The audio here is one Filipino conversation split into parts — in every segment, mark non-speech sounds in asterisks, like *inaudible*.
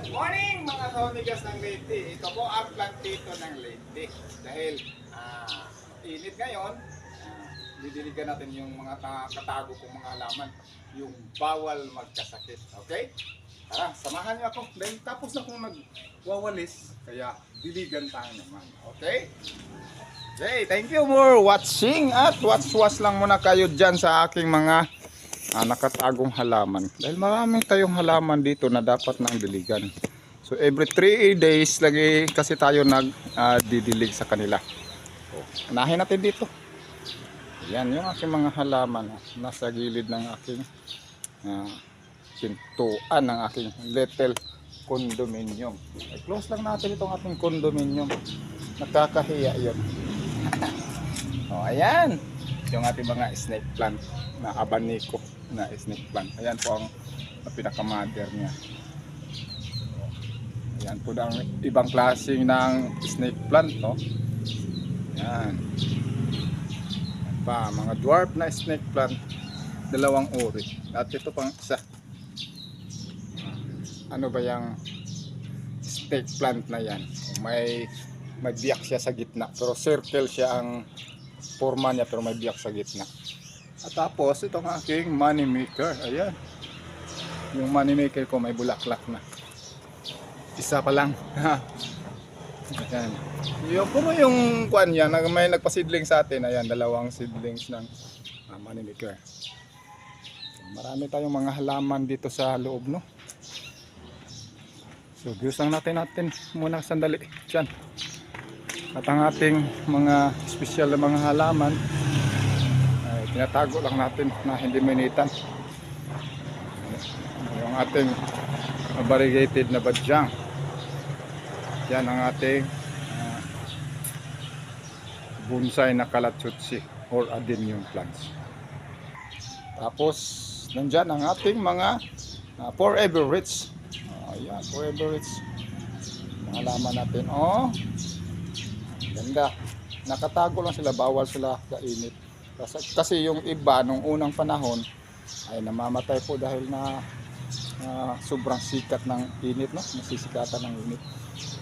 Good morning mga kaunigas ng Leyte. Ito po ang plantito ng Leyte. Dahil ah, init ngayon, ah, didiligan natin yung mga ta- katago kong mga halaman. Yung bawal magkasakit. Okay? Tara, samahan niyo ako. Dahil tapos na kong nagwawalis, kaya diligan tayo naman. Okay? Okay, thank you for watching at watch-watch lang muna kayo dyan sa aking mga ah, nakatagong halaman. Dahil marami tayong halaman dito na dapat nang diligan. So every 3 days lagi kasi tayo nagdidilig sa kanila. So, unahin natin dito. Yan yung aking mga halaman nasa gilid ng aking ah, pintuan ng aking little condominium. I-close lang natin itong ating condominium. Nakakahiya yun. *laughs* oh, ayan. Yung ating mga snake plant na abaniko na snake plant. Ayan po ang, pinaka-mother niya. Ayan po ang ibang klaseng ng snake plant, no? Ayan. Ayan pa, mga dwarf na snake plant. Dalawang uri. At ito pang isa. Ano ba yung snake plant na yan? May may biyak siya sa gitna. Pero circle siya ang forma niya pero may biyak sa gitna. At tapos itong aking money maker. Ayan. Yung money maker ko may bulaklak na. Isa pa lang. *laughs* Ayan. Yung puro yung kwan yan, may nagpasidling sa atin. Ayan, dalawang seedlings ng ah, money maker. Marami tayong mga halaman dito sa loob, no? So, views natin natin muna sandali. Diyan. At ang ating mga special na mga halaman tinatago lang natin na hindi minitan. Yung ating variegated na badyang. Yan ang ating ah, bonsai na kalatsutsi or adenium plants. Tapos, nandyan ang ating mga ah, forever rich. Oh, ayan, forever rich. Mga halaman natin. Oh, Ganda. Nakatago lang sila, bawal sila kainit. Kasi, kasi yung iba nung unang panahon ay namamatay po dahil na na sobrang sikat ng init, no? Nasisikatan ng init.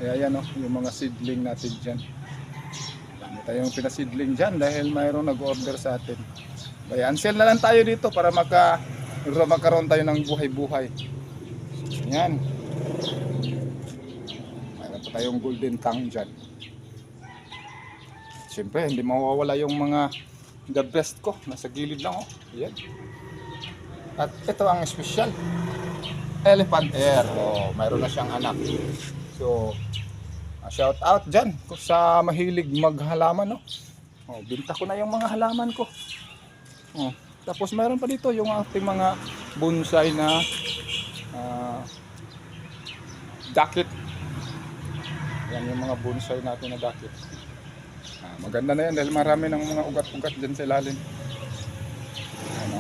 Kaya yan, no? yung mga seedling natin dyan. Dami tayong pinasidling dyan dahil mayroong nag-order sa atin. Kaya ansel na lang tayo dito para maka, magkaroon tayo ng buhay-buhay. Yan. Mayroon pa tayong golden tongue dyan. Siyempre, hindi mawawala yung mga the best ko. Nasa gilid lang, oh. Ayan. At ito ang special. Elephant Air. Oh, mayroon na siyang anak. So, ah, shout out dyan kung sa mahilig maghalaman, no? Oh, binta ko na yung mga halaman ko. Oh, tapos mayroon pa dito yung ating mga bonsai na ah, dakit. Yan yung mga bonsai natin na dakit. Maganda na yan dahil marami ng mga ugat-ugat dyan sa ilalim. Ano?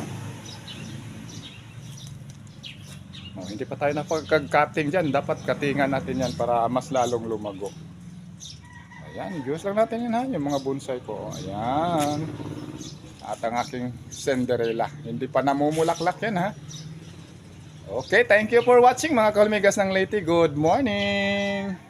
Oh, hindi pa tayo napagkag-cutting dyan. Dapat cuttingan natin yan para mas lalong lumago. Ayan, views lang natin yun ha. Yung mga bonsai ko. Ayan. At ang aking Cinderella. Hindi pa namumulaklak yan ha. Okay, thank you for watching mga kalmigas ng Leyte. Good morning!